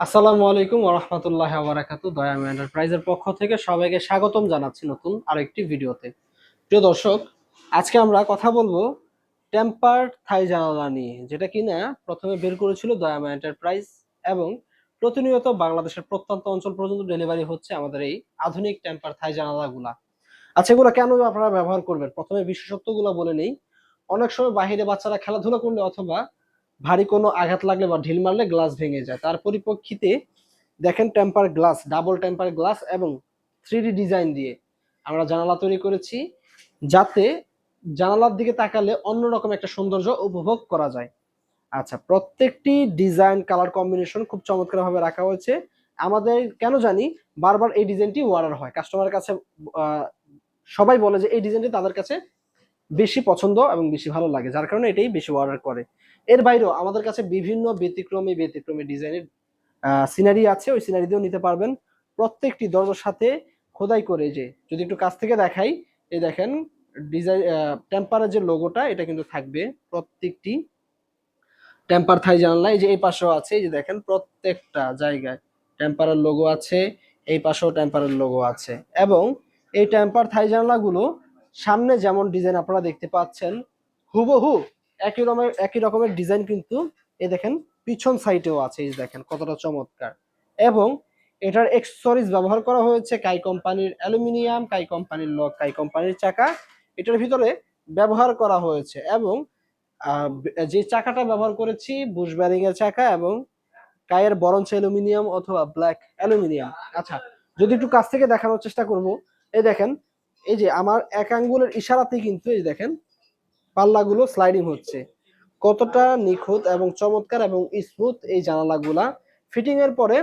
আসসালামু আলাইকুম ওরহমতুল্লাহ বারাকাতু দয়াম এন্টারপ্রাইজের পক্ষ থেকে সবাইকে স্বাগতম জানাচ্ছি নতুন আরেকটি ভিডিওতে। প্রিয় দর্শক, আজকে আমরা কথা বলব টেম্পার থাই জানালা নিয়ে, যেটা কিনা প্রথমে বের করেছিল দয়াম এন্টারপ্রাইজ এবং প্রতিনিয়ত বাংলাদেশের প্রত্যন্ত অঞ্চল পর্যন্ত ডেলিভারি হচ্ছে আমাদের এই আধুনিক টেম্পার থাই জানালাগুলা। আচ্ছা এগুলো কেন আপনারা ব্যবহার করবেন? প্রথমে বিশেষত্বগুলো বলে নেই। অনেক সময় বাহিরে বাচ্চারা খেলাধুলা করলে অথবা ভারী কোনো আঘাত লাগলে বা ঢিল মারলে গ্লাস ভেঙে যায়। তার পরিপ্রেক্ষিতে দেখেন temper glass double temper glass এবং থ্রি ডিজাইন দিয়ে আমরা জানালা তৈরি করেছি যাতে জানালার দিকে তাকালে অন্যরকম একটা সৌন্দর্য উপভোগ করা যায়। আচ্ছা প্রত্যেকটি ডিজাইন কালার কম্বিনেশন খুব চমৎকারভাবে রাখা হয়েছে। আমাদের কেন জানি বারবার এই ডিজাইনটি অর্ডার হয়। কাস্টমারের কাছে সবাই বলে যে এই ডিজাইনটি তাদের কাছে বেশি পছন্দ এবং বেশি ভালো লাগে, যার কারণে এটাই বেশি অর্ডার করে। এর বাইরেও আমাদের কাছে বিভিন্ন ব্যতিক্রমী ব্যতিক্রমী ডিজাইনের সিনারি আছে, ওই সিনারি দিয়েও নিতে পারবেন। প্রত্যেকটি দরজার সাথে খোদাই করে যে, যদি একটু কাছ থেকে দেখাই, এই দেখেন ডিজাইন টেম্পারের যে লোগোটা এটা কিন্তু থাকবে প্রত্যেকটি টেম্পার থাই জানালা এই যে এই পাশেও আছে, এই যে দেখেন, প্রত্যেকটা জায়গায় টেম্পারের লোগো আছে, এই পাশেও টেম্পারের লোগো আছে। এবং এই টেম্পার থাই জানালাগুলো সামনে যেমন ডিজাইন আপনারা দেখতে পাচ্ছেন, হুবহু একই রকমের একই রকমের ডিজাইন কিন্তু এই দেখেন পিছন সাইডেও আছে, এই দেখেন কতটা চমৎকার। এবং এটার এক্সেসরিজ ব্যবহার করা হয়েছে কাই কোম্পানির অ্যালুমিনিয়াম কাই কোম্পানির লক কাই কোম্পানির চাকা। এটার ভিতরে ব্যবহার করা হয়েছে এবং যে চাকাটা ব্যবহার করেছি বুশ ব্যারিং এর চাকা এবং কায়ের বরঞ্চ অ্যালুমিনিয়াম অথবা ব্ল্যাক অ্যালুমিনিয়াম আচ্ছা যদি একটু কাছ থেকে দেখানোর চেষ্টা করব, এই দেখেন এই যে আমার এক আঙ্গুলের ইশারাতেই কিন্তু এই দেখেন, পাল্লাগুলো স্লাইডিং হচ্ছে। কতটা নিখুঁত এবং চমৎকার এবং স্মুথ এই জানালাগুলা। ফিটিং এর পরে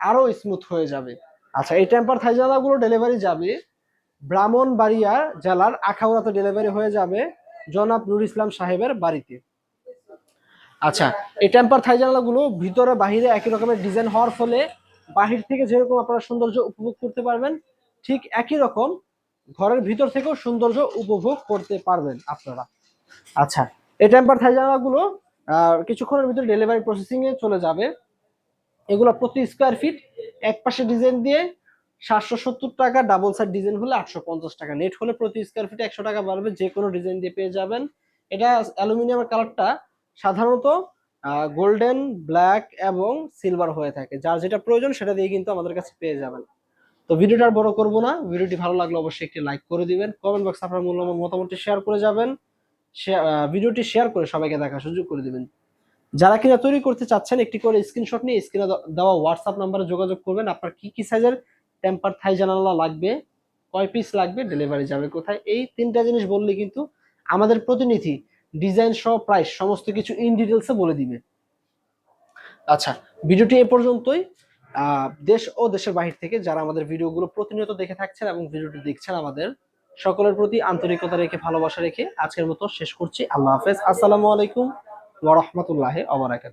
আরও স্মুথ হয়ে যাবে। আচ্ছা এই টেম্পার থাই জানালাগুলো ডেলিভারি যাবে ব্রাহ্মণবাড়িয়া জেলার আখাউড়াতে ডেলিভারি হয়ে যাবে জনাব নুর ইসলাম সাহেবের বাড়িতে। আচ্ছা এই টেম্পার থাই জানালাগুলো ভিতরে বাহিরে একই রকমের ডিজাইন হওয়ার ফলে বাহির থেকে যেরকম আপনারা সৌন্দর্য উপভোগ করতে পারবেন, ঠিক একই রকম ঘরের ভিতর থেকেও সৌন্দর্য উপভোগ করতে পারবেন আপনারা। আচ্ছা। এই টেম্পার থাই জানালাগুলো কিছুক্ষণের ভিতরে ডেলিভারি প্রসেসিং এ চলে যাবে। এগুলো প্রতি স্কোয়ার ফিট এক পাশে ডিজাইন দিয়ে সাতশো সত্তর টাকা ডাবল সাইড ডিজাইন হলে আটশো পঞ্চাশ টাকা। নেট হলে প্রতি স্কোয়ার ফিটে একশো টাকা বাড়বে যে কোনো ডিজাইন দিয়ে পেয়ে যাবেন। এটা অ্যালুমিনিয়ামের কালারটা সাধারণত গোল্ডেন ব্ল্যাক এবং সিলভার হয়ে থাকে। যার যেটা প্রয়োজন সেটা দিয়ে কিন্তু আমাদের কাছে পেয়ে যাবেন। তো ভিডিওটা আর বড় করব না। ভিডিওটি ভালো লাগলে অবশ্যই একটি লাইক করে দিবেন। কমেন্ট বক্সে আপনার মূল্যবান মতামতটি শেয়ার করে যাবেন। ভিডিওটি শেয়ার করে সবাইকে দেখার সুযোগ করে দিবেন। যারা কিনা তৈরি করতে চাচ্ছেন, একটি করে স্ক্রিনশট নিয়ে স্ক্রিনে দেওয়া হোয়াটসঅ্যাপ নাম্বারে যোগাযোগ করবেন। আপনার কি কি সাইজের টেম্পার থাই জানালা লাগবে, কয় পিস লাগবে ডেলিভারি যাবে কোথায়, এই তিনটা জিনিস বললে কিন্তু আমাদের প্রতিনিধি ডিজাইন সহ প্রাইস সমস্ত কিছু ইন ডিটেলসে বলে দিবে। আচ্ছা ভিডিওটি এ পর্যন্তই। দেশ ও দেশের বাহির থেকে যারা আমাদের ভিডিওগুলো প্রতিনিয়ত দেখে থাকছেন এবং ভিডিওটি দেখছেন আমাদের, সকলের প্রতি আন্তরিকতা রেখে, ভালোবাসা রেখে আজকের মতো শেষ করছি। আল্লাহ হাফেজ। আসসালামু আলাইকুম ওয়া রাহমাতুল্লাহি ওয়া বারাকাতুহু।